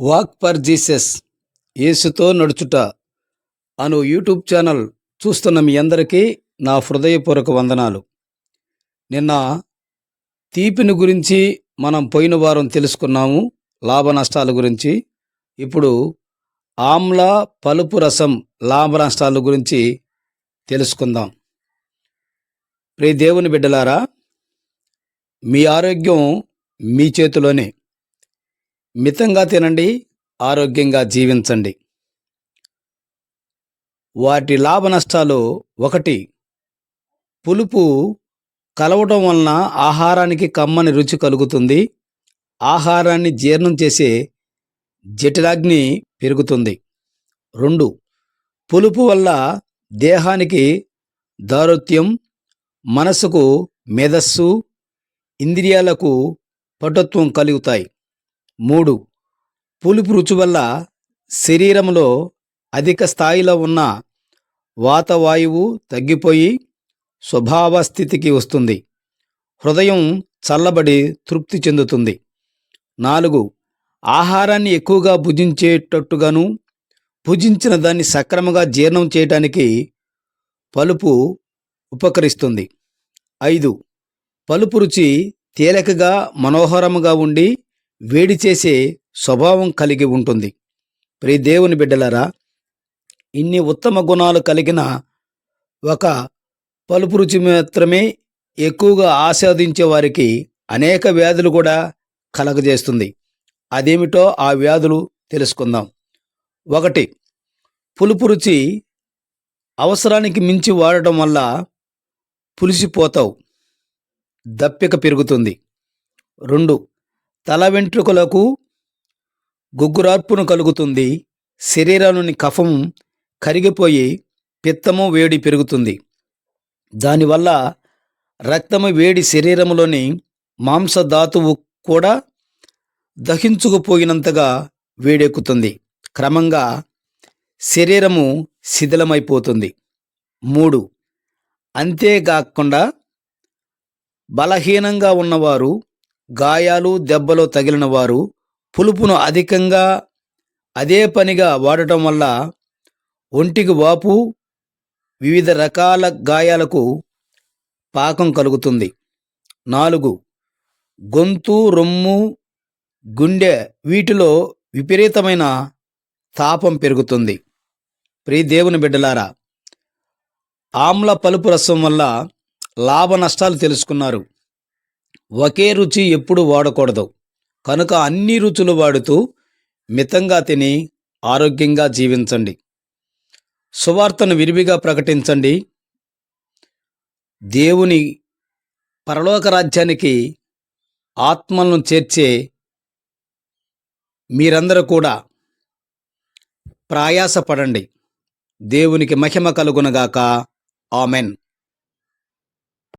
Walk for Jesus యేసుతో నడుచుట అను YouTube channel చూస్తున్న మీ అందరికీ నా హృదయపూర్వక వందనాలు. నిన్న తీపిని గురించి మనం పోయిన వారం తెలుసుకున్నాము లాభ నష్టాల గురించి. ఇప్పుడు ఆమ్ల పలుపు రసం లాభ నష్టాల గురించి తెలుసుకుందాం. ప్రే దేవుని బిడ్డలారా మీ ఆరోగ్యం మీ చేతిలోనే. మితంగా తినండి ఆరోగ్యంగా జీవించండి. వాటి లాభ నష్టాలు ఒకటి పులుపు కలవటం వలన ఆహారానికి కమ్మని రుచి కలుగుతుంది ఆహారాన్ని జీర్ణం చేసే జటిలాగ్ని పెరుగుతుంది. రెండు పులుపు వల్ల దేహానికి దారుత్యం మనసుకు మేధస్సు ఇంద్రియాలకు పటుత్వం కలుగుతాయి. మూడు. పులుపు రుచి వల్ల శరీరంలో అధిక స్థాయిలో ఉన్న వాతవాయువు తగ్గిపోయి స్వభావ స్థితికి వస్తుంది. హృదయం చల్లబడి తృప్తి చెందుతుంది. నాలుగు. ఆహారాన్ని ఎక్కువగా భుజించేటట్టుగాను భుజించిన దాన్ని సక్రమంగా జీర్ణం చేయటానికి పలుపు ఉపకరిస్తుంది. ఐదు. పలుపు రుచి తేలికగా మనోహరముగా ఉండి వేడి చేసే స్వభావం కలిగి ఉంటుంది. ప్రియ దేవుని బిడ్డలారా ఇన్ని ఉత్తమ గుణాలు కలిగిన ఒక పలుపు రుచి మాత్రమే ఎక్కువగా ఆస్వాదించే వారికి అనేక వ్యాధులు కూడా కలగజేస్తుంది. అదేమిటో ఆ వ్యాధులు తెలుసుకుందాం. ఒకటి పులుపు రుచి అవసరానికి మించి వాడటం వల్ల పులిసిపోతావు. దప్పిక పెరుగుతుంది. రెండు తల వెంట్రుకలకు గుగ్గురార్పును కలుగుతుంది. శరీరంలోని కఫం కరిగిపోయి పిత్తము వేడి పెరుగుతుంది. దానివల్ల రక్తము వేడి శరీరంలోని మాంసధాతువు కూడా దహించుకుపోయినంతగా వేడెక్కుతుంది. క్రమంగా శరీరము శిథిలమైపోతుంది. మూడు. అంతేకాకుండా బలహీనంగా ఉన్నవారు గాయాలు దెబ్బలు తగిలిన వారు పులుపును అధికంగా అదే పనిగా వాడటం వల్ల ఒంటికి వాపు వివిధ రకాల గాయాలకు పాకం కలుగుతుంది. నాలుగు గొంతు రొమ్ము గుండె వీటిలో విపరీతమైన తాపం పెరుగుతుంది. ప్రియ దేవుని బిడ్డలారా ఆమ్ల పలుపు రసం వల్ల లాభ నష్టాలు తెలుసుకున్నారు. ఒకే రుచి ఎప్పుడు వాడకూడదు. కనుక అన్ని రుచులు వాడుతూ మితంగా తిని ఆరోగ్యంగా జీవించండి. సువార్తను విరివిగా ప్రకటించండి. దేవుని పరలోక రాజ్యానికి ఆత్మలను చేర్చే మీరందరూ కూడా ప్రయాసపడండి. దేవునికి మహిమ కలుగునగాక. ఆమెన్.